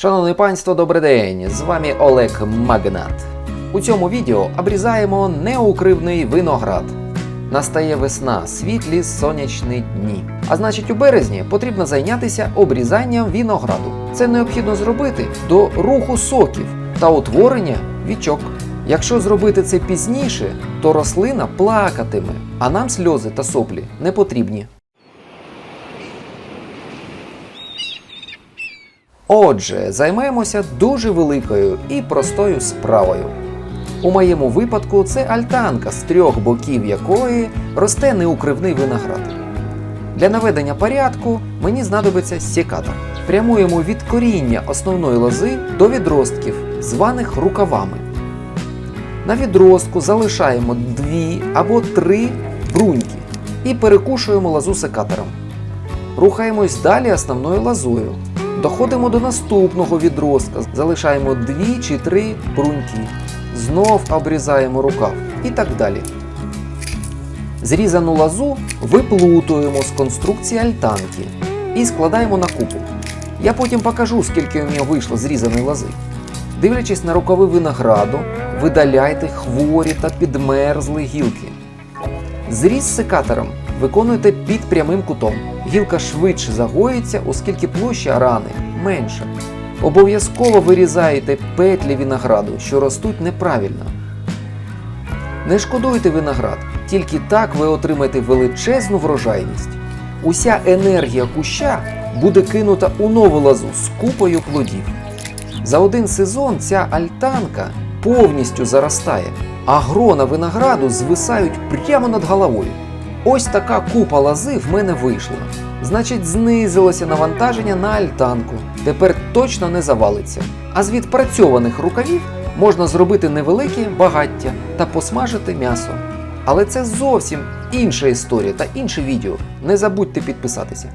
Шановне панство, добрий день! З вами Олег Магнат. У цьому відео обрізаємо неукривний виноград. Настає весна, світлі сонячні дні. А значить, у березні потрібно зайнятися обрізанням винограду. Це необхідно зробити до руху соків та утворення вічок. Якщо зробити це пізніше, то рослина плакатиме, а нам сльози та соплі не потрібні. Отже, займаємося дуже великою і простою справою. У моєму випадку це альтанка, з трьох боків якої росте неукривний виноград. Для наведення порядку мені знадобиться секатор. Прямуємо від коріння основної лози до відростків, званих рукавами. На відростку залишаємо дві або три бруньки і перекушуємо лозу секатором. Рухаємось далі основною лозою. Доходимо до наступного відростка, залишаємо дві чи три бруньки. Знов обрізаємо рукав і так далі. Зрізану лозу виплутуємо з конструкції альтанки і складаємо на купу. Я потім покажу, скільки у мене вийшло зрізаної лози. Дивлячись на рукави винограду, видаляйте хворі та підмерзли гілки. Зріз секатором виконуйте під прямим кутом. Гілка швидше загоїться, оскільки площа рани менша. Обов'язково вирізаєте петлі винограду, що ростуть неправильно. Не шкодуйте виноград, тільки так ви отримаєте величезну врожайність. Уся енергія куща буде кинута у нову лозу з купою плодів. За один сезон ця альтанка повністю заростає, а грона винограду звисають прямо над головою. Ось така купа лази в мене вийшла. Значить, знизилося навантаження на альтанку. Тепер точно не завалиться. А з відпрацьованих рукавів можна зробити невелике багаття та посмажити м'ясо. Але це зовсім інша історія та інше відео. Не забудьте підписатися.